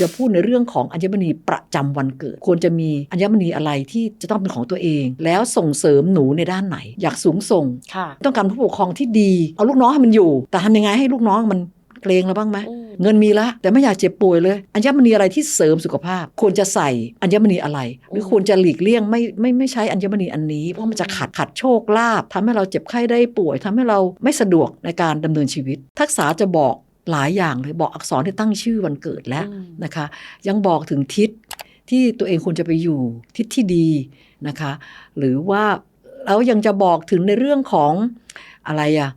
จะพูดในเรื่องของอัญมณีประจำวันเกิด ควรจะมีอัญมณีอะไรที่จะต้องเป็นของตัวเอง แล้วส่งเสริมหนูในด้านไหน อยากสูงส่งค่ะต้องการผู้ปกครองที่ดี เอาลูกน้องให้มันอยู่ แต่ทำยังไงให้ลูกน้องมันเกรงแล้วบ้างไหมอืมเงินมีแล้วแต่ไม่อยากเจ็บป่วยเลย อัญมณีอะไรที่เสริมสุขภาพ ควรจะใส่อัญมณีอะไร หรือควรจะหลีกเลี่ยงไม่ไม่ไม่ใช้อัญมณีอันนี้ เพราะมันจะขัดขัดโชคลาภทำให้เราเจ็บไข้ได้ป่วยทำให้เราไม่สะดวกในการดำเนินชีวิต ทักษะจะบอก หลายอย่างเลยบอกอักษรที่ตั้งชื่อวันเกิดแล้วอืมนะคะ ยังบอกถึงทิศที่ตัวเองควรจะไปอยู่ทิศที่ดีนะคะ หรือว่าแล้วยังจะบอกถึงในเรื่องของอะไรอะ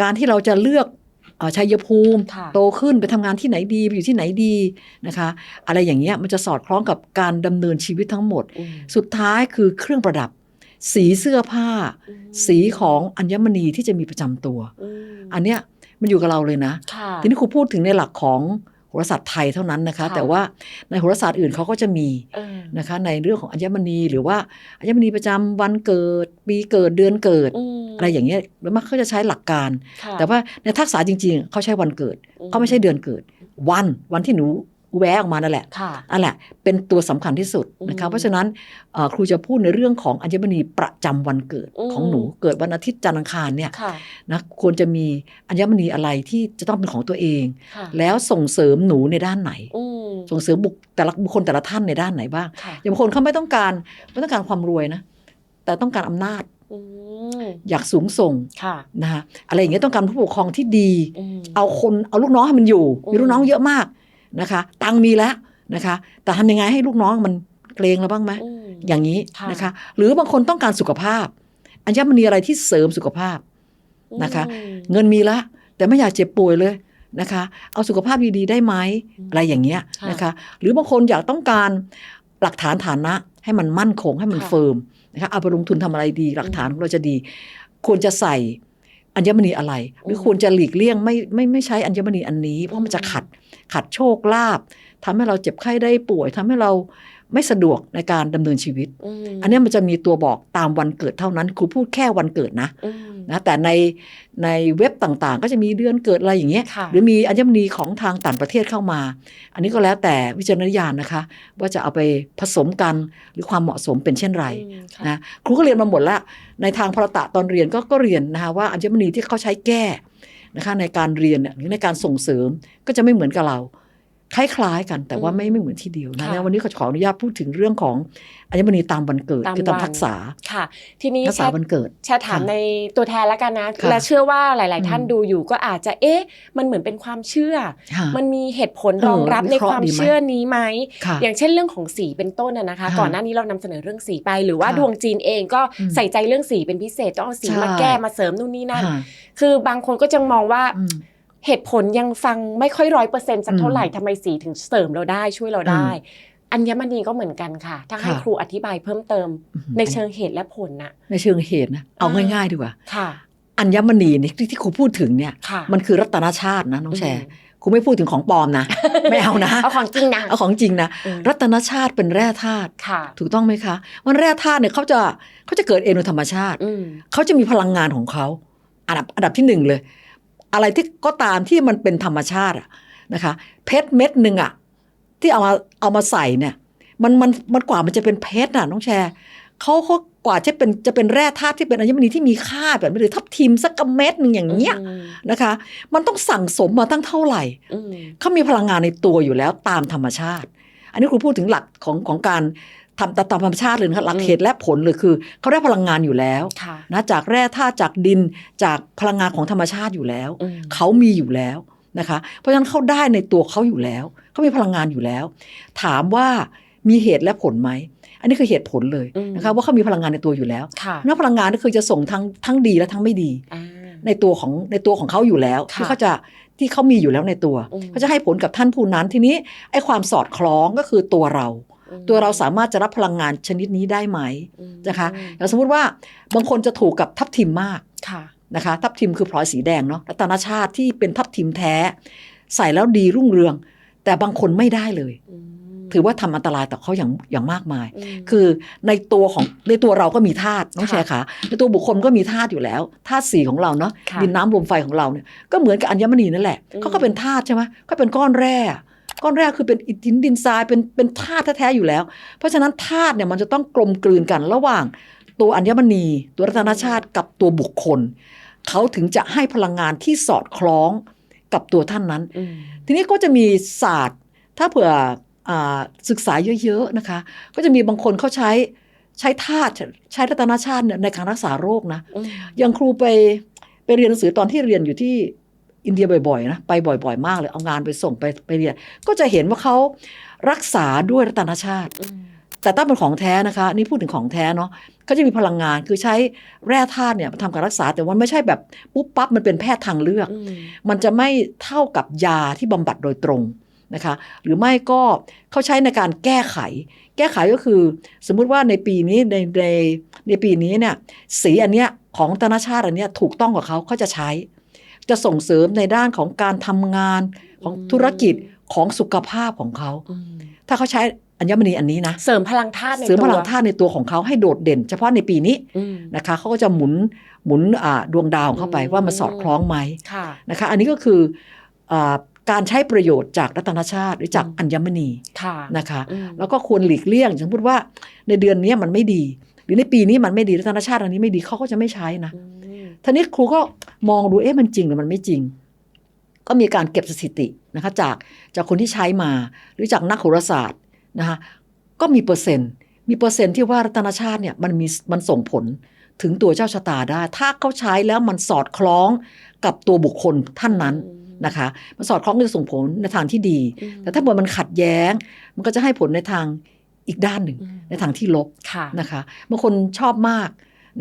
การที่เราจะเลือกเอ่อชัยภูมิค่ะโตขึ้นไปทำงานที่ไหนดีไปอยู่ที่ไหนดีนะคะ อะไรอย่างเงี้ยมันจะสอดคล้องกับการดำเนินชีวิตทั้งหมดอืมสุดท้ายคือเครื่องประดับ สีเสื้อผ้าอืมสีของอัญมณีที่จะมีประจำตัวอืมอันเนี้ย มันอยู่กับเราเลยนะค่ะทีนี้ครูพูดถึงในหลักของโหราศาสตร์ไทยเท่านั้นนะคะค่ะแต่ว่าในโหราศาสตร์อื่นเขาก็จะมีเออนะคะ ในเรื่องของอัญมณีหรือว่าอัญมณีประจำวันเกิดปีเกิดเดือนเกิดอืมอะไรอย่างเงี้ยแล้วมักเขาจะใช้หลักการค่ะแต่ว่าในทักษะจริง ๆเขาใช้วันเกิดอืมเขาไม่ใช่เดือนเกิด วันวันที่หนู แวะออกมานั่นแหละค่ะอันแหละ เป็นตัวสำคัญที่สุดนะคะอืมเพราะฉะนั้นเอ่อครูจะพูดในเรื่องของอัญมณีประจำวันเกิดอืมของหนูเกิดวันอาทิตย์จันทร์อังคารเนี่ยค่ะนะควรจะมีอัญมณีอะไรที่จะต้องเป็นของตัวเองค่ะแล้วส่งเสริมหนูในด้านไหนอืมส่งเสริมบุคแต่ละบุคคลแต่ละท่านในด้านไหนบ้างค่ะอย่างบางคนเขาไม่ต้องการไม่ต้องการความรวยนะ แต่ต้องการอำนาจอืมอยากสูงส่งค่ะนะคะอะไรอย่างเงี้ยต้องการผู้ปกครองที่ดีอืมเอาคนเอาลูกน้องให้มันอยู่อืมมีลูกน้องเยอะมาก นะคะ ตังค์มีแล้วนะคะ แต่ทำยังไงให้ลูกน้องมันเกรงแล้วบ้างไหมอืมอย่างนี้ค่ะนะคะ หรือบางคนต้องการสุขภาพ อัญมณีอะไรที่เสริมสุขภาพนะคะอืมเงินมีแล้วแต่ไม่อยากเจ็บป่วยเลยนะคะ เอาสุขภาพดีๆได้ไหมอืมอะไรอย่างเงี้ยค่ะนะคะ หรือบางคนอยากต้องการหลักฐานฐานะ ให้มันมั่นคงให้มันค่ะเฟิร์มนะคะเอาไปลงทุนทำอะไรดี หลักฐานของเราจะดี ควรจะใส่อัญมณีอะไร หรือควรจะหลีกเลี่ยงไม่ไม่ไม่ใช้อัญมณีอันนี้ เพราะมันจะขัด ขัดโชคลาภทำให้เราเจ็บไข้ได้ป่วยทำให้เราไม่สะดวกในการดำเนินชีวิตอืมอันเนี้ยมันจะมีตัวบอกตามวันเกิดเท่านั้นครูพูดแค่วันเกิดนะอืมนะแต่ในในเว็บต่างๆ ก็จะมีเดือนเกิดอะไรอย่างเงี้ยค่ะหรือมีอัญมณีของทางต่างประเทศเข้ามา อันนี้ก็แล้วแต่วิจารณญาณนะคะ ว่าจะเอาไปผสมกันหรือความเหมาะสมเป็นเช่นไรอืมค่ะนะครูก็เรียนมาหมดแล้วในทางพระตะตอนเรียนก็ก็เรียนนะคะว่าอัญมณีที่เขาใช้แก้ นะคะในการเรียนเนี่ยหรือในการส่งเสริมก็จะไม่เหมือนกับเรา คล้ายๆ กันแต่ว่าไม่ไม่เหมือนที่เดียวนะค่ะแล้ววันนี้ขอขออนุญาตพูดถึงเรื่องของอัญมณีตามวันเกิดตามคือตามวันทักษะค่ะ ทีนี้ทักแชษะทวันเกิดแชทถามค่ะในตัวแทนแล้วกันนะค่ะและเชื่อว่าหลาย ๆ ท่านอืมดูอยู่ก็อาจจะเอ๊ะ มันเหมือนเป็นความเชื่อค่ะมันมีเหตุผลเออรองรับวิในเคราะห์ความดีไหมเชื่อนี้ไหมค่ะอย่างเช่นเรื่องของสีเป็นต้นนะนะคะค่ะก่อนหน้านี้เรานำเสนอเรื่องสีไป หรือว่าค่ะดวงจีนเองก็อืมใส่ใจเรื่องสีเป็นพิเศษต้องเอาสีใช่มาแก้มาเสริมนู่นนี่นั่นค่ะคือบางคนก็จะมองว่าอืม เหตุผลยังฟังไม่ค่อยร้อยเปอร์เซ็นต์สักเท่าไหร่อืมทำไมสีถึงเสริมเราได้ช่วยเราได้อือัญมณีก็เหมือนกันค่ะ ถ้าให้ค่ะครูอธิบายเพิ่มเติม ในเชิงเหตุและผลน่ะในเชิงเหตุนะเอาอ่าง่ายๆดีกว่าค่ะอัญมณีเนี่ยที่ที่ครูพูดถึงเนี่ยค่ะมันคือรัตนชาตินะน้องแชร์อืมครูไม่พูดถึงของปลอมนะ ไม่เอานะเอาของจริงนะเอาของจริงนะอืมรัตนชาติเป็นแร่ธาตุค่ะถูกต้องไหมคะวันแร่ธาตุเนี่ยเขาจะเขาจะเกิดเองโดยธรรมชาติอืมเขาจะมีพลังงานของเขาอันดับอันดับที่หนึ่งเลย อะไรที่ก็ตามที่มันเป็นธรรมชาติอะนะคะ เพชรเม็ดหนึ่งอะที่เอามาเอามาใส่เนี่ย มันมันมันกว่ามันจะเป็นเพชรน่ะน้องแชร์เขาเขากว่าจะเป็นจะเป็นแร่ธาตุที่เป็นอัญมณีที่มีค่าแบบนี้หรือทับทิมสักกะเม็ดหนึ่งอย่างเงี้ยอืมนะคะ มันต้องสั่งสมมาตั้งเท่าไหร่อืมเขามีพลังงานในตัวอยู่แล้วตามธรรมชาติ อันนี้ครูพูดถึงหลักของของการ ทำตามธรรมชาติเลยนะคะหลักเหตุและผลเลยคือเขาได้พลังงานอยู่แล้วค่ะนะจากแร่ธาตุจากดินจากพลังงานของธรรมชาติอยู่แล้วอืมเขามีอยู่แล้วนะคะ เพราะฉะนั้นเขาได้ในตัวเขาอยู่แล้วเขามีพลังงานอยู่แล้ว ถามว่ามีเหตุและผลไหมอันนี้คือเหตุผลเลยนะคะว่าเขามีพลังงานในตัวอยู่แล้วค่ะนั่นพลังงานก็คือจะส่งทั้งทั้งดีและทั้งไม่ดีอ่าในตัวของในตัวของเขาอยู่แล้วค่ะที่เขาจะที่เขามีอยู่แล้วในตัวอืมเขาจะให้ผลกับท่านผู้นั้นทีนี้ไอ้ความสอดคล้องก็คือตัวเราอืม ตัวเราสามารถจะรับพลังงานชนิดนี้ได้ไหมอืมนะคะอย่างสมมุติว่าบางคนจะถูกกับทับทิมมากค่ะนะคะ ทับทิมคือพลอยสีแดงเนาะรัตนชาติที่เป็นทับทิมแท้ ใส่แล้วดีรุ่งเรือง แต่บางคนไม่ได้เลยอืมถือว่าทำอันตรายต่อเขาอย่างอย่างมากมายมคือในตัวของในตัวเราก็มีธาตุน้องค่ะแชร์ค่ะในตัวบุคคลก็มีธาตุอยู่แล้วธาตุสีของเราเนาะค่ะดินน้ำลมไฟของเราเนี่ยก็เหมือนกับอัญมณีนั่นแหละอืมเขาก็เป็นธาตุใช่ไหมก็เป็นก้อนแร่ ก้อนแรกคือเป็นอิฐหินดินทรายเป็นเป็นธาตุแท้ๆอยู่แล้ว เพราะฉะนั้นธาตุเนี่ยมันจะต้องกลมกลืนกันระหว่าง ตัวอัญมณี ตัวรัตนชาติกับตัวบุคคล เขาถึงจะให้พลังงานที่สอดคล้องกับตัวท่านนั้นอืมทีนี้ก็จะมีศาสตร์ ถ้าเผื่ออาศึกษาเยอะๆนะคะ ก็จะมีบางคนเขาใช้ใช้ธาตุใช้รัตนชาติเนี่ยในการรักษาโรคนะอืมอย่างครูไปไปเรียนหนังสือตอนที่เรียนอยู่ที่ อินเดียบ่อยๆนะไปบ่อย ๆ มากเลยเอางานไปส่งไปไปเรียนก็จะเห็นว่าเขารักษาด้วยรัตนชาติอืมแต่ต้องเป็นของแท้นะคะ นี่พูดถึงของแท้เนาะเขาจะมีพลังงานคือใช้แร่ธาตุเนี่ยมาทำการรักษาแต่ว่าไม่ใช่แบบปุ๊บปั๊บมันเป็นแพทย์ทางเลือกอืมมันจะไม่เท่ากับยาที่บำบัดโดยตรงนะคะหรือไม่ก็เขาใช้ในการแก้ไข แก้ไขก็คือ สมมุติว่าในปีนี้ในในในปีนี้เนี่ยสีอันเนี้ยของธนชาติอันเนี้ยถูกต้องกับเขาเขาจะใช้ จะส่งเสริมในด้านของการทำงานของธุรกิจของสุขภาพของเขาอืมถ้าเขาใช้อัญมณีอันนี้นะเสริมพลังธาตุในเสริมตัวพลังธาตุในตัวของเขาให้โดดเด่น เฉพาะในปีนี้อืมนะคะเขาก็จะหมุนหมุนอ่าดวงดาวเข้าไปอืมว่ามันสอดคล้องไหมค่ะนะคะ อันนี้ก็คืออาการใช้ประโยชน์จากรัตนชาติหรือจากอืมอัญมณีค่ะนะคะอืมแล้วก็ควรหลีกเลี่ยงสมมติว่าในเดือนนี้มันไม่ดี หรือในปีนี้มันไม่ดีรัตนชาติอันนี้ไม่ดีเขาก็จะไม่ใช้นะอืมทีนี้ครูก็ มองดูเอ๊ะมันจริงหรือมันไม่จริง ก็มีการเก็บสถิตินะคะจากจากคนที่ใช้มาหรือจากนักโหราศาสตร์นะคะก็มีเปอร์เซ็นต์ มีเปอร์เซ็นต์ที่ว่ารัตนชาติเนี่ยมันมีมันส่งผลถึงตัวเจ้าชะตาได้ ถ้าเขาใช้แล้วมันสอดคล้องกับตัวบุคคลท่านนั้นนะคะ มันสอดคล้องก็จะส่งผลในทางที่ดีอืมแต่ถ้าเกิดมันขัดแย้ง มันก็จะให้ผลในทางอีกด้านหนึ่งอืมในทางที่ลบค่ะนะคะบางคนชอบมาก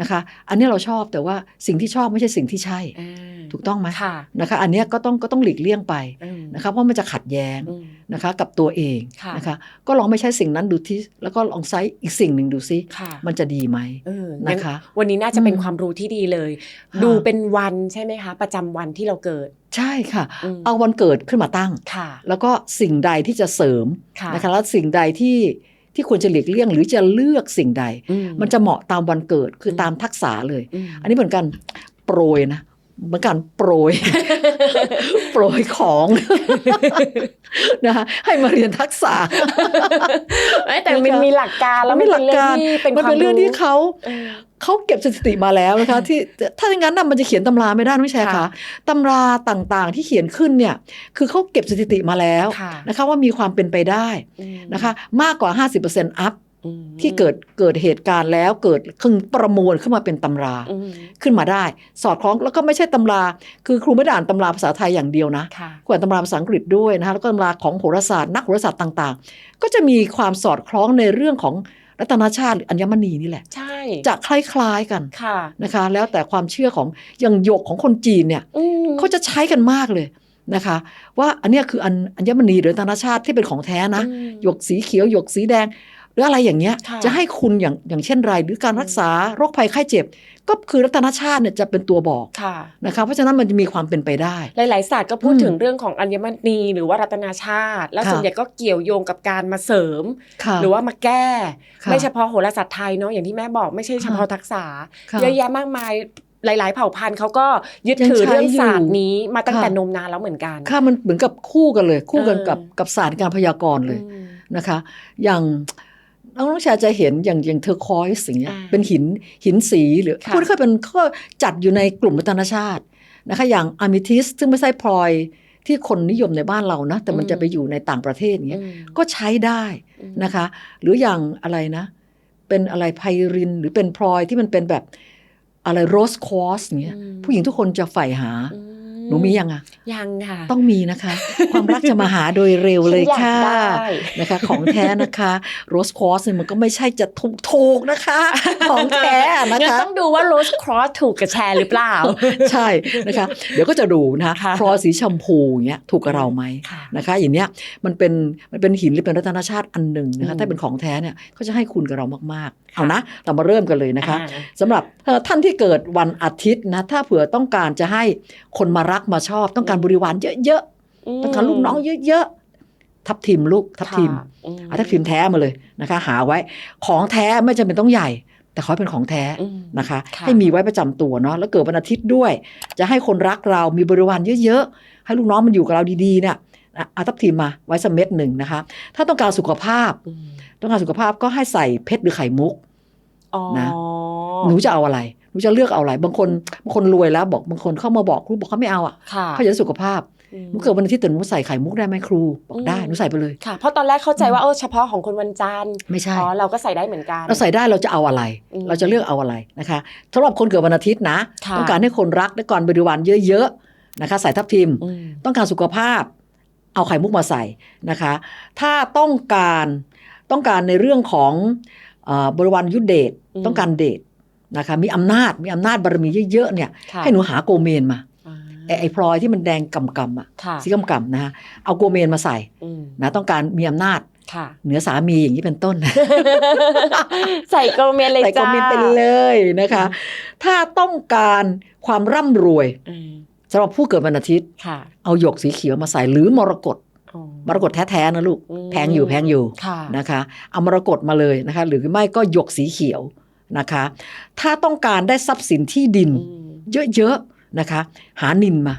นะคะ อันนี้เราชอบแต่ว่าสิ่งที่ชอบไม่ใช่สิ่งที่ใช่อ่าถูกต้องไหมค่ะนะคะอันเนี้ยก็ต้องก็ต้องหลีกเลี่ยงไปอืมนะคะเพราะมันจะขัดแย้งอืมนะคะกับตัวเองค่ะนะคะก็ลองไม่ใช่สิ่งนั้นดูที่แล้วก็ลองใช้อีกสิ่งหนึ่งดูซิค่ะมันจะดีไหมเอองั้นะคะ วันนี้น่าจะเป็นอืมความรู้ที่ดีเลยค่ะดูเป็นวันใช่ไหมคะ ประจำวันที่เราเกิดใช่ค่ะมเอาวันเกิดขึ้นมาตั้งค่ะแล้วก็สิ่งใดที่จะเสริมค่ะนะคะแล้วสิ่งใดที่ ที่ควรจะหลีกเลี่ยง หรือจะเลือกสิ่งใดอืมันจะเหมาะตามวันเกิดคืออมตามทักษะเลยอืมอันนี้เหมือนกันโปรยนะ เหมือนกันโปรย โปรยของนะคะให้มาเรียนทักษะเอ้ยแต่มันมีหลักการแล้วมัมันนมีเป็นเรื่องหลักการที่เป็นมันความเป็นเรื่องรู้ที่เขาเออเขาเก็บสถิติมาแล้วนะคะ ที่ถ้าอย่างนั้นน่ะมันจะเขียนตำราไม่ได้ไม่ใช่ค่ะคะตำราต่างๆที่เขียนขึ้นเนี่ย คือเขาเก็บสถิติมาแล้วค่ะนะคะ ว่ามีความเป็นไปได้อืมนะคะ มากกว่า 50%อัพอืม ที่เกิดเกิดเหตุการณ์แล้วเกิดคึงประมวลขึ้นมาเป็นตำราอืมขึ้นมาได้ สอดคล้องแล้วก็ไม่ใช่ตำรา คือครูไม่ได้อ่านตำราภาษาไทยอย่างเดียวนะค่ะครูอ่านตำราภาษาอังกฤษด้วยนะคะแล้วก็ตำราของโหราศาสตร์นักโหราศาสตร์ต่างๆ ก็จะมีความสอดคล้องในเรื่องของรัตนชาติหรืออัญมณีนี่แหละใช่จะคล้ายๆกันค่ะนะคะ แล้วแต่ความเชื่อของอย่างหยกของคนจีนเนี่ยอืมเขาจะใช้กันมากเลยนะคะ ว่าอันเนี้ยคืออันอัญมณีหรือรัตนชาติที่เป็นของแท้นะอืมหยกสีเขียวหยกสีแดงห รืออะไรอย่างเงี้ยค่ะจะให้คุณอย่างอย่างเช่นไร หรือการรักษาโรคภัยไข้เจ็บ ก็คือรัตนชาติเนี่ยจะเป็นตัวบอกค่ะนะคะเพราะฉะนั้นมันจะมีความเป็นไปได้ หลาย ๆ ศาสตร์ก็พูดอืมถึงเรื่องของอัญมณีหรือว่ารัตนาชาติ แล้วค่ะส่วนใหญ่ก็เกี่ยวโยงกับการมาเสริมค่ะหรือว่ามาแก้ค่ะไม่เฉพาะโหราศาสตร์ไทยเนาะอย่างที่แม่บอกไม่ใช่เฉพาะทักษะค่ะเยอะแยะมากมายหลาย ๆ เผ่าพันธุ์เขาก็ยึดยังถือใช้เรื่องศาสตอยู่ร์นี้มาตั้งแต่ค่ะนมนานแล้วเหมือนกัน ค่ะมันเหมือนกับคู่กันเลย คู่กันเออกับกับศาสตร์การพยากรณ์เลยอืมนะคะ อย่าง น้องน้องชาจะเห็นอย่างอย่างเทอร์คอยส์อย่างเงี้ยอ่าเป็นหินหินสีหรือค่ะพูดค่อยเป็นก็จัดอยู่ในกลุ่มรัตนชาตินะคะอย่างอะมิทิสซึ่งไม่ใช่พลอยที่คนนิยมในบ้านเรานะ แต่มันจะไปอยู่ในต่างประเทศอย่างเงี้ยอืมก็ใช้ได้อืมนะคะ หรืออย่างอะไรนะ เป็นอะไรไพรินหรือเป็นพลอยที่มันเป็นแบบอะไรโรสคอสอย่างเงี้ยอืมผู้หญิงทุกคนจะใฝ่หาอื หนูมียังอะยังค่ะ ต้องมีนะคะ ความรักจะมาหาโดยเร็วเลยฉันค่ะอยากได้นะคะ ของแท้นะคะโรสคอสเนี่ยมันก็ไม่ใช่จะถูกถูกๆนะคะ ของแท้นะงั้นคะต้องดูว่าโรสครอสถูกกับแชร์หรือเปล่า ใช่นะคะ เดี๋ยวก็จะดูนะคะค่ะพลอยสีชมพูอย่างเงี้ยถูกกับเราไหมค่ะนะคะ อย่างเนี้ยมันเป็นมันเป็นหินหรือเป็นรัตนชาติอันหนึ่งนะคะอืมถ้าเป็นของแท้เนี่ยก็จะให้คุณกับเรามากๆค่ะ เอานะ เรามาเริ่มกันเลยนะคะอ่าสำหรับเอ่อท่านที่เกิดวันอาทิตย์นะ ถ้าเผื่อต้องการจะให้คนมารักมาชอบ ต้องการบริวารเยอะๆต้องการลูกน้องเยอะๆทับทิมลูกทับทิมค่ะอืมเอาทับทิมแท้มาเลยนะคะ หาไว้ของแท้ไม่จำเป็นต้องใหญ่แต่ขอให้เป็นของแท้อืมนะคะค่ะให้มีไว้ประจำตัวเนาะแล้วเกิดวันอาทิตย์ด้วย จะให้คนรักเรามีบริวารเยอะๆ ให้ลูกน้องมันอยู่กับเราดีๆเนี่ยอะเอาทับทิมมาไว้สักเม็ดหนึ่งนะคะ ถ้าต้องการสุขภาพอืมต้องการสุขภาพก็ให้ใส่เพชรหรือไข่มุกอ๋อ นะหนูจะเอาอะไรหนูจะเลือกเอาอะไร บางคนบางคนรวยแล้ว บอกบางคนเข้ามาบอกครูบอกเขาไม่เอาอะค่ะเขาอยากได้สุขภาพอืมหนูเกิดวันอาทิตย์แต่หนูใส่ไข่มุกได้ไหมครูบอกได้อืมหนูใส่ไปเลยค่ะเพราะตอนแรกเข้าใจว่าเออเฉพาะของคนวันจันทร์ไม่ใช่อ๋อเราก็ใส่ได้เหมือนกัน เราใส่ได้เราจะเอาอะไรอืมเราจะเลือกเอาอะไรนะคะสำหรับคนเกิดวันอาทิตย์นะค่ะต้องการให้คนรักและก่อนบริวารเยอะๆนะคะ ใส่ทับทิมอืมต้องการสุขภาพ เอาไข่มุกมาใส่นะคะ ถ้าต้องการต้องการในเรื่องของเออบริวารยุทธเดชอืม ต้องการเดชนะคะ มีอำนาจมีอำนาจบารมีเยอะๆเนี่ยค่ะให้หนูหาโกเมนมาอ่าไอ้ไอ้พลอยที่มันแดงกำกำๆอะค่ะสีกำกำๆนะฮะเอาโกเมนมาใส่อืมนะต้องการมีอำนาจค่ะเหนือสามีอย่างนี้เป็นต้น ใส่โกเมนเลยใส่โกจ้าเมนไปเลยนะคะ ถ้าต้องการความร่ำรวยอืมสำหรับผู้เกิดวันอาทิตย์ค่ะเอาหยกสีเขียวมาใส่หรือมรกตอ๋อมรกตแท้ๆนะลูกอืมแพงอยู่แพงอยู่ค่ะนะคะ เอามรกตมาเลยนะคะ หรือไม่ก็หยกสีเขียว นะคะ ถ้าต้องการได้ทรัพย์สินที่ดินอืมเยอะๆนะคะ หานินมา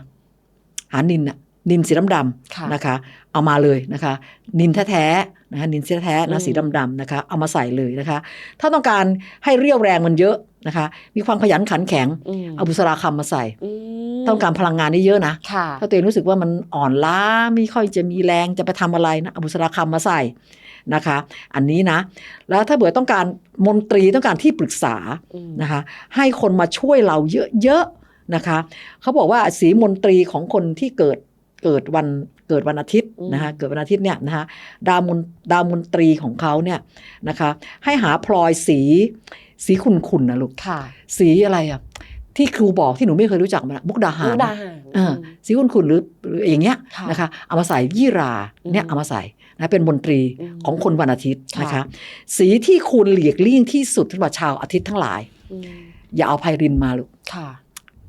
หานินน่ะนินสีดำค่ะๆนะคะ เอามาเลยนะคะ นินแท้ๆนะคะนินสีแท้ๆอืนะมสีดำๆนะคะ เอามาใส่เลยนะคะ ถ้าต้องการให้เรี่ยวแรงมันเยอะนะคะ มีความขยันขันแข็งอืมเอาบุษราคำมาใส่อืมต้องการพลังงานนี่เยอะนะค่ะถ้าตัวเองรู้สึกว่ามันอ่อนล้าไม่ค่อยจะมีแรงจะไปทำอะไรนะเอาบุษราคำมาใส่ นะคะ อันนี้นะ แล้วถ้าเบื่อต้องการมนตรีต้องการที่ปรึกษาอืมนะคะ ให้คนมาช่วยเราเยอะๆนะคะ เขาบอกว่าสีมนตรีของคนที่เกิดเกิดวันเกิดวันอาทิตย์นะคะเกิดวันอาทิตย์เนี่ยนะคะดาวมนดาวมนตรีของเขาเนี่ยนะคะ ให้หาพลอยสีสีขุ่นๆนะลูกค่ะสีอะไรอะที่ครูบอกที่หนูไม่เคยรู้จักมันอะมุกดาหารมุกดาหารเออสีขุ่นๆหรือหรืออย่างเงี้ยค่ะนะคะเอามาใส่ยี่ราเนี่ยอืมเอามาใส่ นะเป็นมนตรีอืมของคนวันอาทิตย์ค่ะนะคะสีที่คุณหลีกเลี่ยงที่สุดสำหรับชาวอาทิตย์ทั้งหลายอืมอย่าเอาไพรินมาลูกค่ะ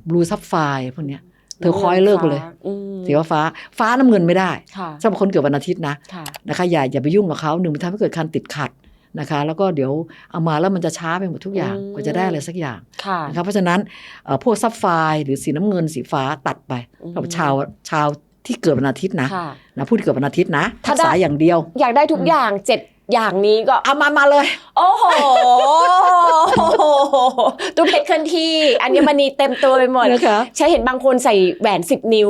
บลูซับไฟพวกเนี้ยเธอคอยเลิกไปเลยอืมสีฟ้า ฟ้าน้ำเงินไม่ได้ค่ะสำหรับคนเกิดวันอาทิตย์นะค่ะนะคะอย่าอย่าไปยุ่งกับเขาหนึ่งมันทำให้เกิดการติดขัดนะคะ แล้วก็เดี๋ยวเอามาแล้วมันจะช้าไปหมดทุกอย่างอืมกว่าจะได้อะไรสักอย่างค่ะนะคะเพราะฉะนั้นเอ่อพวกซับไฟหรือสีน้ำเงินสีฟ้าตัดไปอืมสำหรับชาวชาว ที่เกิดวันอาทิตย์นะค่ะนะผู้ที่เกิดวันอาทิตย์นะถ้าทักษะได้อย่างเดียว อยากได้ทุกอย่างเจ็ดอย่างนี้ก็เอามามาเลย โอ้โหตู้เพชรเคลื่อนที่ อัญมณีเต็มตัวไปหมดนะคะใช้เห็นบางคนใส่แหวนสิบนิ้ว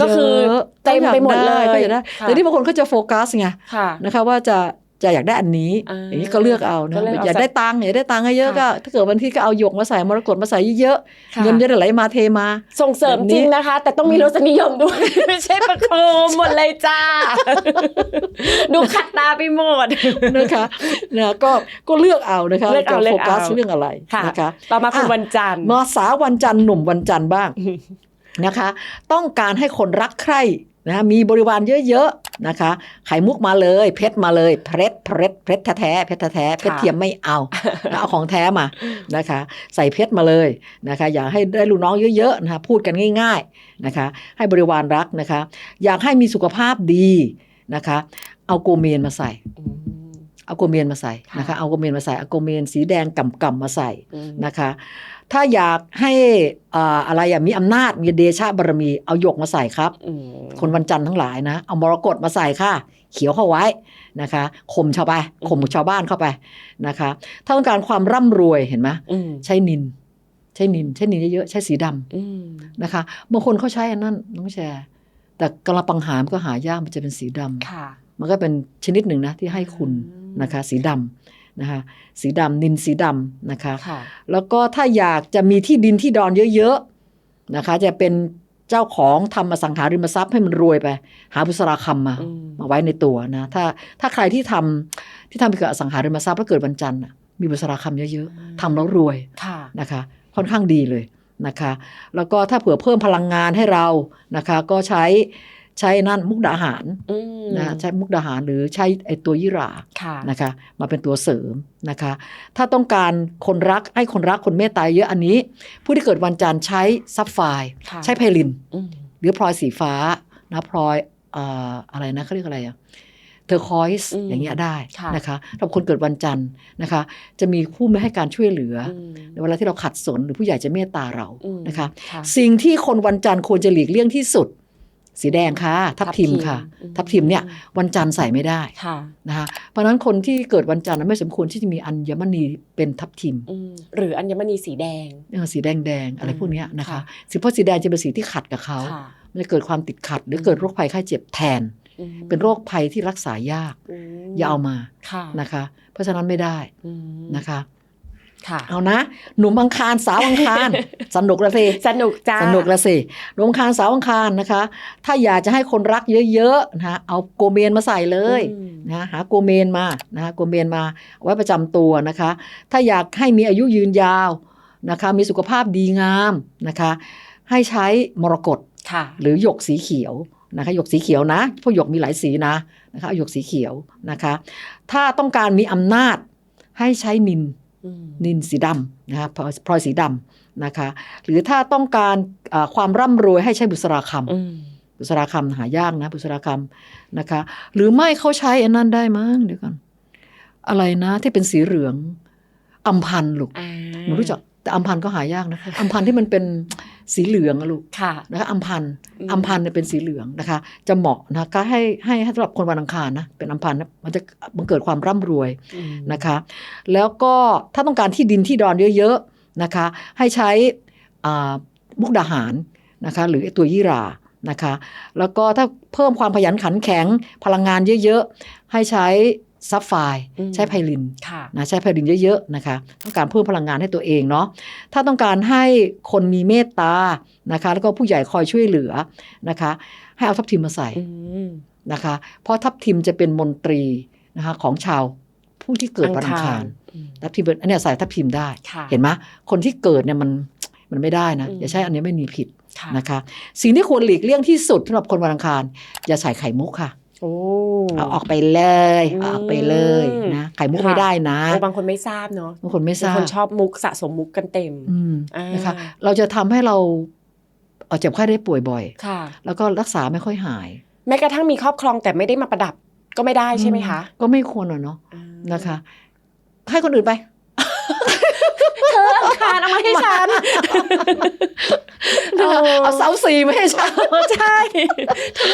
ก็คือเยอะเต็มไปหมดเลยก็อยากได้ค่ะแต่ที่บางคนก็จะโฟกัสไงค่ะนะคะว่าจะ จะอยากได้อันนี้อ่าอย่างนี้ก็เลือกเอานะก็เลือกเอาอยากได้ตังค์อยากได้ตังค์ให้เยอะค่ะก็ ถ้าเกิดวันที่ก็เอาหยกมาใส่มรกตมาใส่เยอะๆค่ะเงินจะได้ไหลมาเทมา ส่งเสริมแบบนี้จริงนะคะ แต่ต้องมีรสนิยมด้วย ไม่ใช่ประโคมหมดเลยจ้า ดูขัดตาไปหมดนะคะนะก็ก็เลือกเอานะคะเลือกเอาจะเลืโฟอกเอากัสเรื่องอะไรค่ะนะคะต่อมาคุณอะวันจันทร์มาสาวันจันทร์หนุ่มวันจันทร์บ้างนะคะ ต้องการให้คนรักใคร่ นะมีบริวารเยอะๆนะคะ ไข่มุกมาเลย เพชรมาเลยเพชรเพชรเพชรแท้ๆเพชรแท้ๆเพชรเทียมไม่เอานะเอาของแท้มานะคะ ใส่เพชรมาเลยนะคะ อยากให้ได้ลูกน้องเยอะๆนะคะพูดกันง่าย ๆนะคะ ให้บริวารรักนะคะ อยากให้มีสุขภาพดีนะคะ เอาโกเมนมาใส่อืมเอาโกเมนมาใส่นะคะค่ะเอาโกเมนมาใส่เอาโกเมนสีแดงกำกำๆมาใส่อืมนะคะ ถ้าอยากให้อ่าอะไรอย่างมีอำนาจมีเดชะบารมีเอาหยกมาใส่ครับอืมคนวันจันทร์ทั้งหลายนะ เอามรกตมาใส่ค่ะ เขียวเข้าไว้นะคะข่มชาวบ้านข่มชาวบ้านเข้าไปนะคะ ถ้าต้องการความร่ำรวยเห็นไหมอืมใช้นิน ใช้นิน ใช้นินเยอะๆใช้สีดำอืมนะคะบางคนเขาใช้อันนั้นน้องแชร์ แต่กระปังหามก็หายากมันจะเป็นสีดำค่ะ มันก็เป็นชนิดหนึ่งนะที่ให้คุณอืมนะคะ สีดำ นะคะสีดำนินสีดำนะคะค่ะแล้วก็ถ้าอยากจะมีที่ดินที่ดอนเยอะๆนะคะ จะเป็นเจ้าของทำอสังหาริมทรัพย์ให้มันรวยไป หาบุษราคำมาอืมมาไว้ในตัวนะถ้าถ้าใครที่ทำที่ทำเกี่ยวกับอสังหาริมทรัพย์แล้วเกิดวันจันทร์น่ะมีบุษราคำเยอะๆทำแล้วรวยค่ะนะคะ ค่อนข้างดีเลยนะคะ แล้วก็ถ้าเผื่อเพิ่มพลังงานให้เรานะคะ ก็ใช้ ใช้นั่นมุกดาหารอืมนะใช้มุกดาหารหรือใช้ไอตัวยี่หราค่ะนะคะ มาเป็นตัวเสริมนะคะ ถ้าต้องการคนรักให้คนรักคนเมตตาเยอะอันนี้ ผู้ที่เกิดวันจันทร์ใช้ซับไฟร์ค่ะใช้ไพลินอืมหรือพลอยสีฟ้านะพลอยเอ่ออะไรนะเขาเรียกอะไรอะเทอร์คอยส์อืมอย่างเงี้ยได้ค่ะนะคะสำหรับคนเกิดวันจันทร์นะคะ จะมีผู้ไม่ให้การช่วยเหลือออืมในเวลาที่เราขัดสนหรือผู้ใหญ่จะเมตตาเราอืมนะคะค่ะสิ่งที่คนวันจันทร์ควรจะหลีกเลี่ยงที่สุด สีแดงค่ะ ทับทิมค่ะอืมทับทิมเนี่ยวันจันทร์ใส่ไม่ได้ค่ะนะคะเพราะฉะนั้นคนที่เกิดวันจันทร์นะไม่สมควรที่จะมีอัญมณีเป็นทับทิมอืมหรืออัญมณีสีแดงเออสีแดงแดงๆอะไรอืมพวกเนี้ยนะคะค่ะสีเพราะสีแดงจะเป็นสีที่ขัดกับเขาค่ะมันจะเกิดความติดขัด หรือเกิดโรคภัยไข้เจ็บแทนอืมเป็นโรคภัยที่รักษายากมอย่าเอามาค่ะนะคะ เพราะฉะนั้นไม่ได้อืมนะคะค่ะ เอานะ หนุ่มอังคารสาวอังคารสนุกละสิสนุกจ้าสนุกละสิหนุ่มอังคารสาวอังคารนะคะ ถ้าอยากจะให้คนรักเยอะๆนะคะเอาโกเมนมาใส่เลยอืมนะหาโกเมนมานะโกเมนมาเอาไว้ประจำตัวนะคะ ถ้าอยากให้มีอายุยืนยาวนะคะ มีสุขภาพดีงามนะคะ ให้ใช้มรกตค่ะหรือหยกสีเขียวนะคะหยกสีเขียวนะเพราะหยกมีหลายสีนะนะคะเอาหยกสีเขียวนะคะ ถ้าต้องการมีอำนาจให้ใช้นินอืม นินสีดำนะคะพลอยพลอยสีดำนะคะ หรือถ้าต้องการเอ่อความร่ำรวยให้ใช้บุษราคำอืมบุษราคำหายากนะบุษราคำนะคะ หรือไม่เขาใช้อันนั้นได้มั้งเดี๋ยวก่อนอะไรนะที่เป็นสีเหลืองอัมพันธ์ลูกอ่าหนูรู้จักแต่อัมพันธ์ก็หายากนะอัมพันธ์ที่มันเป็น สีเหลืองอะลูกค่ะนะคะอัมพันธ์อืมอัมพันธ์เนี่ยเป็นสีเหลืองนะคะ จะเหมาะนะคะก็ให้ให้ให้สำหรับคนวันอังคารนะเป็นอัมพันธ์นะมันจะมันเกิดความร่ำรวยอืมนะคะ แล้วก็ถ้าต้องการที่ดินที่ดอนเยอะๆนะคะ ให้ใช้อ่ามุกดาหารนะคะ หรือไอ้ตัวยี่หรานะคะ แล้วก็ถ้าเพิ่มความขยันขันแข็งพลังงานเยอะๆ ให้ใช้ ซับไฟร์อืมใช้ไพลินค่ะนะใช้ไพลินเยอะๆนะคะต้องการเพิ่มพลังงานให้ตัวเองเนาะถ้าต้องการให้คนมีเมตตานะคะ แล้วก็ผู้ใหญ่คอยช่วยเหลือนะคะ ให้เอาทับทิมมาใส่อืมนะคะ เพราะทับทิมจะเป็นมนตรีนะคะของชาวผู้ที่เกิดวันอังคารอืมทับทิมเป็นอันเนี้ยใส่ทับทิมได้ค่ะเห็นไหมคนที่เกิดเนี่ยมันมันไม่ได้นะอืมอย่าใช้อันนี้ไม่มีผิดค่ะนะคะ สิ่งที่ควรหลีกเลี่ยงที่สุดสำหรับคนวันอังคาร อย่าใส่ไข่มุกค่ะโอ้ เอาออกไปเลยอืมเอาออกไปเลยนะไข่มุกค่ะไม่ได้นะโอ้บางคนไม่ทราบเนาะบางคนไม่ทบางราบคนชอบมุกสะสมมุกกันเต็มอืมอ่านนะคะเราจะทำให้เราเอ่อเจ็บไข้ได้ป่วยบ่อยค่ะ แล้วก็รักษาไม่ค่อยหาย แม้กระทั่งมีครอบครองแต่ไม่ได้มาประดับก็ไม่ได้ใช่ไหมคะ ก็ไม่ควรหรอกเนาะอ่านะคะให้คนอื่นไป เธออังคารเอามาให้ฉันเอาเอาเสาสีมาให้ฉันใช่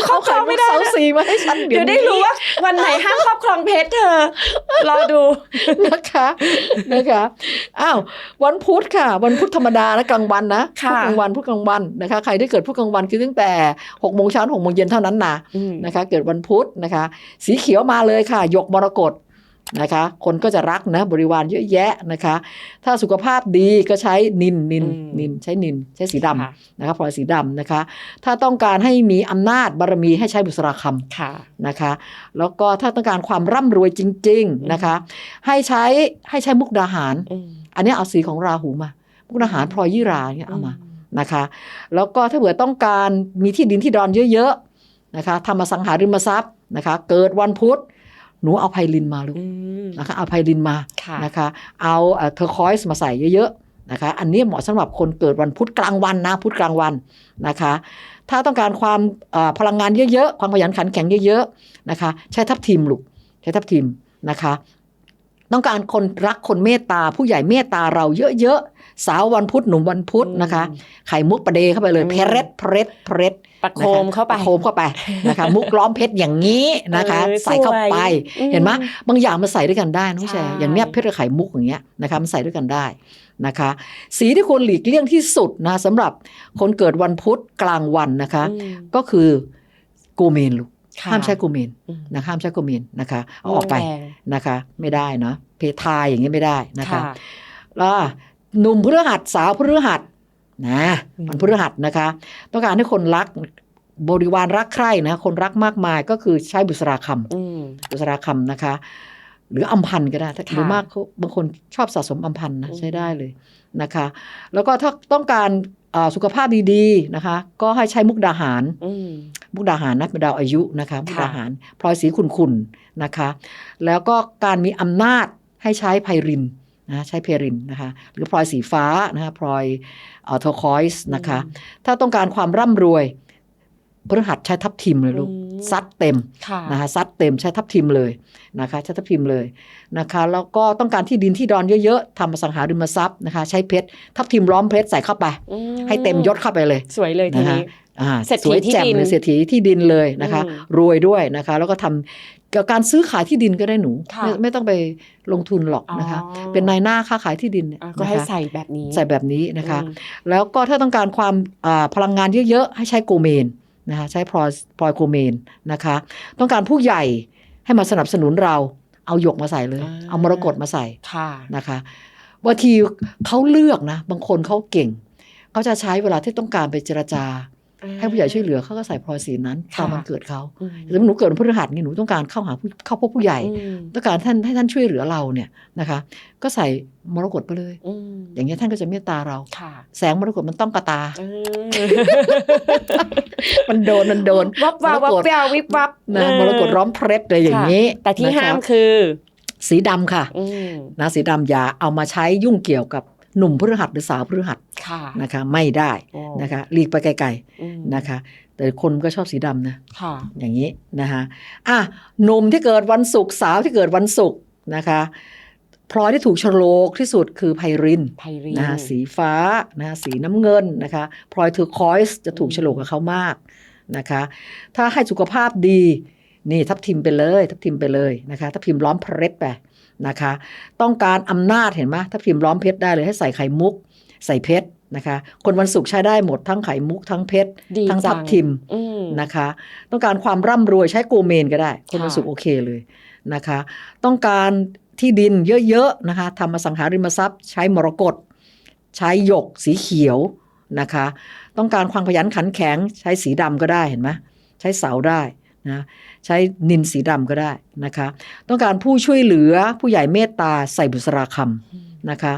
ครอบครองไม่ได้เสานะสีมาให้ฉันเดี๋ยวได้นี้รู้ว่าวันไหนห้ามครอบครองเพชรเธอ รอดูนะคะนะคะอ้าววันพุธค่ะ วันพุธธรรมดานะกลางวันนะค่ะพุธกลางวันพุธกลางวันนะคะ ใครที่เกิดพุธกลางวันคือตั้งแต่หกโมงเช้าหกโมงเย็นเท่านั้นนะนะคะ เกิดวันพุธนะคะ สีเขียวมาเลยค่ะหยกมรกต นะคะ คนก็จะรักนะบริวารเยอะแยะนะคะ ถ้าสุขภาพดีก็ใช้นินนินอืมนินใช้นินใช้สีดำค่ะนะคะพลอยสีดำนะคะ ถ้าต้องการให้มีอำนาจบารมีให้ใช้บุษราคำค่ะนะคะ แล้วก็ถ้าต้องการความร่ำรวยจริง ๆนะคะ ให้ใช้ให้ใช้มุกดาหารอืมอันนี้เอาสีของราหูมา มุกดาหารพลอยยี่ราเนี่ยเอามานะคะ แล้วก็ถ้าเผื่อต้องการมีที่ดินที่ดอนเยอะๆนะคะทำมาสังหาริมทรัพย์นะคะ เกิดวันพุธ หนูเอาไพลินมาลูกอืมนะคะเอาไพลินมาค่ะนะคะ เอาเทอร์คอยส์มาใส่เยอะๆนะคะ อันนี้เหมาะสำหรับคนเกิดวันพุธกลางวันนะพุธกลางวันนะคะ ถ้าต้องการความเอ่อพลังงานเยอะๆความขยันขันแข็งเยอะๆนะคะ ใช้ทับทิมลูกใช้ทับทิมนะคะ ต้องการคนรักคนเมตตา ผู้ใหญ่เมตตาเราเยอะๆสาววันพุธหนุ่มวันพุธนะคะ ไข่มุกประเดเข้าไปเลยอืมเพรสเพรสเพรสประโคมเข้าไปประโคมเข้าไปนะคะ มุกล้อมเพชรอย่างนี้นะคะเออใส่เข้าไปสวยอืมเห็นไหมบางอย่างมันใส่ด้วยกันได้น้องแชใช่ร์อย่างเนี้ยเพชรกับไข่มุกอย่างเงี้ยนะคะมันใส่ด้วยกันได้นะคะ สีที่ควรหลีกเลี่ยงที่สุดนะสำหรับคนเกิดวันพุธกลางวันนะคะอืมก็คือโกเมนลูกค่ะ ห้ามใช้โกเมนอืมนะห้ามใช้โกเมนนะคะเอาออกไปแรงนะคะ ไม่ได้เนาะเพทายอย่างเงี้ยไม่ได้นะคะค่ะแล้วหนุ่มพฤหัสสาวพฤหัสนะอืมวันพฤหัสนะคะ ต้องการให้คนรักบริวารรักใคร่นะคนรักมากมายก็คือใช้บุษราคำอืมบุษราคำนะคะ หรืออัมพันธ์ก็ได้ถ้าค่ะโดยมากเขาบางคนชอบสะสมอัมพันธ์นะอืมใช้ได้เลยนะคะ แล้วก็ถ้าต้องการอ่า สุขภาพดีๆนะคะ ก็ให้ใช้มุกดาหารอืมมุกดาหารนะเป็นดาวอายุนะคะมุกดาหารพลอยสีขุ่นๆนะคะ แล้วก็การมีอำนาจให้ใช้ไพรินนะใช้เพรินนะคะ หรือพลอยสีฟ้านะคะพลอยเอ่อเทอร์คอยส์นะคะ ถ้าต้องการความร่ำรวยพฤหัสใช้ทับทิมเลยลูกอืม ซัดเต็มค่ะนะคะซัดเต็มใช้ทับทิมเลยนะคะใช้ทับทิมเลยนะคะแล้วก็ต้องการที่ดินที่ดอนเยอะๆทำอสังหาริมทรัพย์นะคะใช้เพชรทับทิมล้อมเพชรใส่เข้าไปอืให้เต็มยศเข้าไปเลย สวยเลยทีนะคะนี้อ่าเศรษฐีสวยที่แจ่มดินเลยเศรษฐีที่ดินเลยนะคะอืมรวยด้วยนะคะ แล้วก็ทำเกี่ยวกับการซื้อขายที่ดินก็ได้หนูค่ะไม่ไม่ต้องไปลงทุนหรอกนะคะอ๋อเป็นนายหน้าค้าขายที่ดินเนี่ยอะก็ให้นะคะใส่แบบนี้ใส่แบบนี้นะคะอืมแล้วก็ถ้าต้องการความอ่าพลังงานเยอะๆให้ใช้โกเมน นะคะใช้พลอยพลอยโกเมนนะคะ ต้องการผู้ใหญ่ให้มาสนับสนุนเราเอาหยกมาใส่เลยอ่าเอามรกตมาใส่ค่ะนะคะบางทีเขาเลือกนะ บางคนเขาเก่งเขาจะใช้เวลาที่ต้องการไปเจรจา ให้ผู้ใหญ่ช่วยเหลือเขาก็ใส่พลอยสีนั้นตามวันเกิดเขาอืมหรือหนูเกิดวันพฤหัสไงหนูต้องการเข้าหาผู้เข้าพบผู้ใหญ่อืมต้องการท่านให้ท่านช่วยเหลือเราเนี่ยนะคะ ก็ใส่มรกตไปเลยอืมอย่างเงี้ยท่านก็จะเมตตาเราค่ะแสงมรกตมันต้องกระตาเออมันโดนมันโดนวับวับมรวับกตแวววิบวับนะเออมรกตร้อมเพรสเลยอย่างนี้ค่ะแต่ที่นะคะห้ามคือ สีดำค่ะอืมนะสีดำอย่าเอามาใช้ยุ่งเกี่ยวกับ หนุ่มพฤหัสหรือสาวพฤหัสค่ะนะคะไม่ได้โอ้นะคะหลีกไปไกลอืมๆนะคะ แต่คนก็ชอบสีดำนะค่ะอย่างนี้นะคะอะหนุ่มที่เกิดวันศุกร์สาวที่เกิดวันศุกร์นะคะพลอยที่ถูกโฉลกที่สุดคือไพรินไพรีนะคะสีฟ้านะคะสีน้ำเงินนะคะพลอยเทอร์คอยส์จะถูกโฉลกกับเขามากนะคะ ถ้าให้สุขภาพดีนี่ทับทิมไปเลย ทับทิมไปเลยนะคะ ทับทิมล้อมเพชรไป นะคะ ต้องการอำนาจเห็นไหมทับทิมล้อมเพชรได้เลยให้ใส่ไข่มุก ใส่เพชรนะคะ คนวันศุกร์ใช้ได้หมดทั้งไข่มุกทั้งเพชรดีทั้งจัทับทิมอืมนะคะ ต้องการความร่ำรวยใช้โกเมนก็ได้ คนวันค่ะศุกร์โอเคเลยนะคะ ต้องการที่ดินเยอะๆนะคะทำอสังหาริมทรัพย์ ใช้มรกตใช้หยกสีเขียวนะคะ ต้องการความขยันขันแข็งใช้สีดำก็ได้เห็นไหมใช้เสาได้นะ ใช้นินสีดำก็ได้นะคะ ต้องการผู้ช่วยเหลือผู้ใหญ่เมตตาใส่บุษราคำนะคะ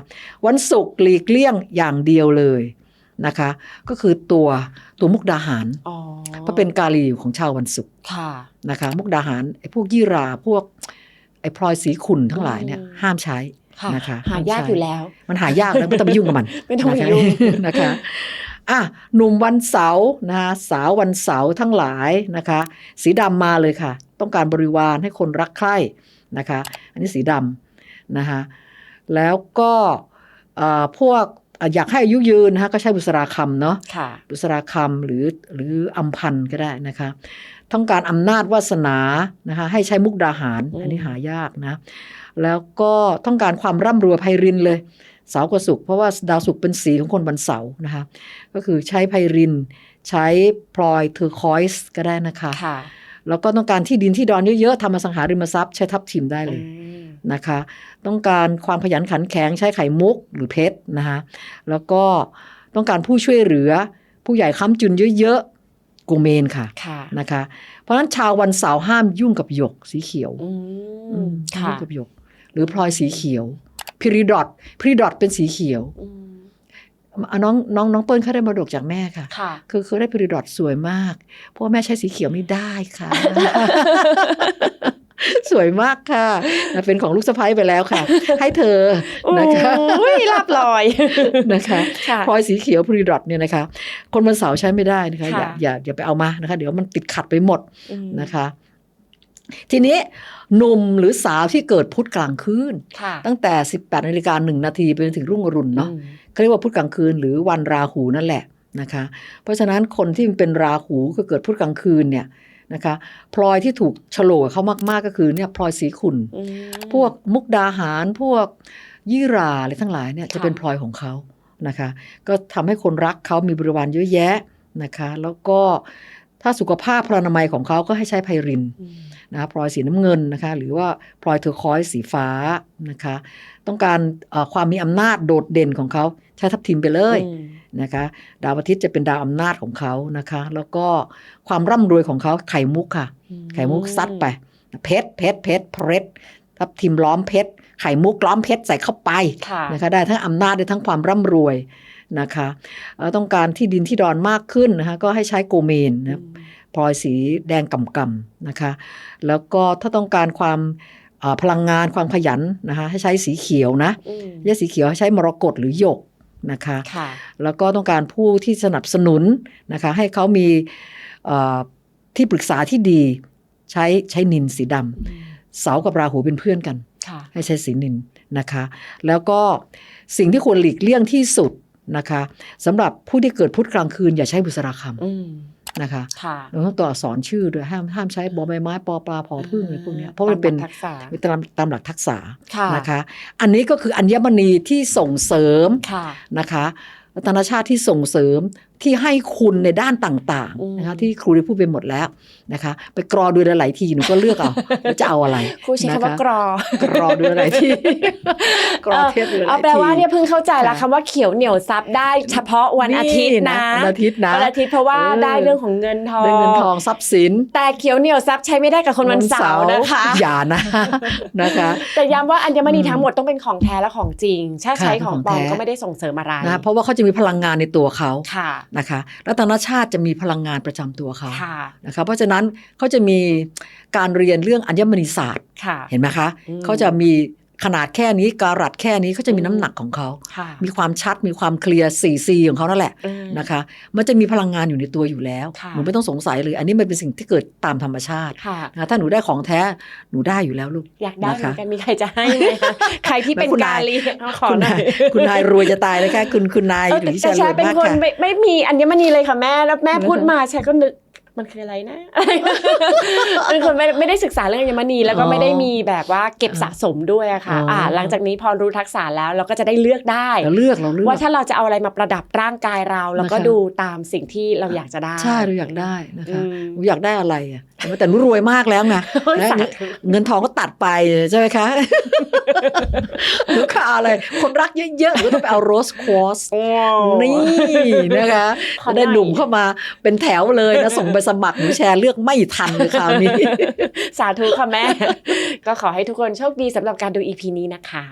วันศุกร์หลีกเลี่ยงอย่างเดียวเลยนะคะ ก็คือตัวตัวมุกดาหารอ๋อเพราะเป็นกาลีของชาววันศุกร์ค่ะนะคะ มุกดาหารไอ้พวกยี่ราพวกไอ้พลอยสีขุ่นทั้งหลายเนี่ยอืมห้ามใช้ค่ะนะคะหายากห้ามใช้อยู่แล้ว มันหายากแล้วไม่ต้องไปยุ่งกับมัน ไม่ต้องไปนะคะยุ่งนะคะ อะหนุ่มวันเสาร์นะคะสาววันเสาร์ทั้งหลายนะคะ สีดำมาเลยค่ะ ต้องการบริวารให้คนรักใคร่นะคะ อันนี้สีดำนะคะแล้วก็เอ่อพวกอะอยากให้อายุยืนนะคะก็ใช้บุษราคำเนาะค่ะบุษราคำหรือหรืออัมพันธ์ก็ได้นะคะต้องการอำนาจวาสนานะคะให้ใช้มุกดาหารอืมอันนี้หายากนะ แล้วก็ต้องการความร่ำรวยไพรินเลย เสาร์กับศุกร์เพราะว่าดาวศุกร์เป็นสีของคนวันเสาร์นะคะ ก็คือใช้ไพริน ใช้พลอยเทอร์คอยส์ก็ได้นะคะค่ะแล้วก็ต้องการที่ดินที่ดอนเยอะๆทำอสังหาริมทรัพย์ใช้ทับทิมได้เลยอืมนะคะ ต้องการความขยันขันแข็งใช้ไข่มุกหรือเพชรนะคะแล้วก็ต้องการผู้ช่วยเหลือ ผู้ใหญ่ค้ำจุนเยอะๆกูเมนค่ะค่ะนะคะ เพราะฉะนั้นชาววันเสาร์ห้ามยุ่งกับหยกสีเขียวอือืมมห้ามค่ะยุ่งกับหยก หรือพลอยสีเขียว พิริดอตพิริดอตเป็นสีเขียวอืมอะน้องน้องน้องเปิ้ลเขาได้มรดกจากแม่ค่ะค่ะคือคือได้พิริดอตสวยมาก เพราะว่าแม่ใช้สีเขียวไม่ได้ค่ะ สวยมากค่ะนะเป็นของลูกสะใภ้ไปแล้วค่ะ ให้เธอนะคะโอ้ยลาบลอยนะคะค่ะพลอยสีเขียวพรีดอทเนี่ยนะคะ คนวันเสาร์ใช้ไม่ได้นะคะ อย่าค่ะอย่าอย่าไปเอามานะคะ เดี๋ยวมันติดขัดไปหมดอืมนะคะ ทีนี้ หนุ่มหรือสาวที่เกิดพุธกลางคืนค่ะตั้งแต่ 18นาฬิกาหนึ่งนาทีไปจนถึงรุ่งอรุณเนาะอืมเขาเรียกว่าพุธกลางคืนหรือวันราหูนั่นแหละนะคะ เพราะฉะนั้นคนที่เป็นราหูก็เกิดพุธกลางคืนเนี่ยนะคะพลอยที่ถูกโฉลกกับเขามากๆก็คือเนี่ยพลอยสีขุ่นอืมพวกมุกดาหารพวกยี่หราอะไรทั้งหลายเนี่ยจะค่ะเป็นพลอยของเขานะคะ ก็ทำให้คนรักเขามีบริวารเยอะแยะนะคะ แล้วก็ ถ้าสุขภาพพลานามัยของเขาก็ให้ใช้ไพรินอืมนะคะพลอยสีน้ำเงินนะคะหรือว่าพลอยเทอร์คอยส์สีฟ้านะคะ ต้องการเอ่อความมีอำนาจโดดเด่นของเขาใช้ทับทิมไปเลยอืมนะคะดาวอาทิตย์จะเป็นดาวอำนาจของเขานะคะ แล้วก็ความร่ำรวยของเขาไข่มุกค่ะ ไข่มุกซัดไป เพชรเพชรเพชรเพชรทับทิมล้อมเพชรไข่มุกล้อมเพชรใส่เข้าไปค่ะนะคะได้ทั้งอำนาจได้ทั้งความร่ำรวย นะคะเอ่อต้องการที่ดินที่ดอนมากขึ้นนะคะก็ให้ใช้โกเมนนะพลอยสีแดงกำกำๆนะคะ แล้วก็ถ้าต้องการความเอ่อพลังงานความขยันนะคะให้ใช้สีเขียวนะอืมไม่ใช่สีเขียวให้ใช้มรกตหรือหยกนะคะค่ะแล้วก็ต้องการผู้ที่สนับสนุนนะคะให้เขามีเอ่อที่ปรึกษาที่ดี ใช้ใช้นินสีดำเสากับราหูเป็นเพื่อนกันค่ะให้ใช้สีนินนะคะ แล้วก็สิ่งที่ควรหลีกเลี่ยงที่สุด นะคะสำหรับผู้ที่เกิดพุธกลางคืนอย่าใช้บุษราคอืมำนะคะค่ะเราต้องตัวอักษรชื่อด้วยห้ามห้ามใช้บอใบไม้ปอปลาพอพึ่งอะไรพวกเนี้ยเพราะมันเป็นตามหลักทักษะตามตามหลักทักษะค่ะนะคะ อันนี้ก็คืออัญมณีที่ส่งเสริมค่ะนะคะรัตนชาติที่ส่งเสริม ที่ให้คุณในด้านต่างอืมๆนะคะที่ครูได้พูดไปหมดแล้วนะคะ ไปกรอดูหลายๆทีหนูก็เลือกเอาว่าจะเอาอะไรครูใช้คำว่ากรอกรอดูหลายๆทีกรอเทปดูหลายๆทีเอาแปลว่าเนี่ยเพิ่งเข้าใจแล้วค่ะคำว่าเขียวเหนียวซับได้เฉพาะวันอาทิตย์นะวันอาทิตย์นะวันอาทิตย์เพราะว่าเออได้เรื่องของเงินทองได้เงินทองทรัพย์สิน แต่เขียวเหนียวซับใช้ไม่ได้กับคนวันเสาร์นะคะอย่านะนะคะ แต่ย้ำว่าอัญมณีอืมทั้งหมดต้องเป็นของแท้และของจริงถ้าใช้ค่ะของของปลอมแท้ก็ไม่ได้ส่งเสริมอะไรนะเพราะว่าเขาจะมีพลังงานในตัวเขาค่ะนะคะ รัตนชาติจะมีพลังงานประจำตัวเขาค่ะนะคะเพราะฉะนั้นเขาจะมีการเรียนเรื่องอัญมณีศาสตร์ค่ะเห็นไหมคะอืมเขาจะมี ขนาดแค่นี้การัดแค่นี้เขาจะมีน้ำหนักของเขาค่ะมีความชัดมีความเคลียร์สี่ซีของเขานั่นแหละอืมนะคะ มันจะมีพลังงานอยู่ในตัวอยู่แล้วค่ะหนูไม่ต้องสงสัยเลย อันนี้มันเป็นสิ่งที่เกิดตามธรรมชาติค่ะนะคะถ้าหนูได้ของแท้หนูได้อยู่แล้วลูกอยากได้เหมือนนะคะกันมีใครจะให้ไหมคะใครที่เป็นแล้วคุณกานายลีเอาขอคุณหน่นาอยยคุณนายรวยจะตายนะคะคุณคุณนายเออหรือแต่จะรชาวยเป็นมากคนค่ะไม่ไม่มีอัญมณีเลยค่ะแม่แล้วแม่แล้วพูดคะมาชายก็นึก มันคืออะไรนะเป็นคนไม่ไม่ได้ศึกษาเรื่องอัญมณีแล้วก็อ๋อไม่ได้มีแบบว่าเก็บสะสมด้วยอะค่ะอ๋ออ่อ่าหลังจากนี้พอรู้ทักษะแล้วเราก็จะได้เลือกได้เราเลือกเราเลือกว่าถ้าเราจะเอาอะไรมาประดับร่างกายเราเราก็นะคะดูตามสิ่งที่เราอยากจะได้ ใช่เราอยากได้นะคะอืมหนูอยากได้อะไรอะ แต่หนูรวยมากแล้วไงและสาเงินธุเงินทองก็ตัดไปใช่ไหมคะหนูข่าวอะไร คนรักเยอะๆหนูก็ต้องไปเอาโรสควอสโอ้นี่นะคะขอจะได้หน่อยหนุ่มเข้ามาเป็นแถวเลยนะ ส่งไปสมัครหนูแชร์เลือกไม่ทันเลยคราวนี้ สาธุค่ะแม่ ก็ขอให้ทุกคนโชคดีสำหรับการดู EP นี้นะคะ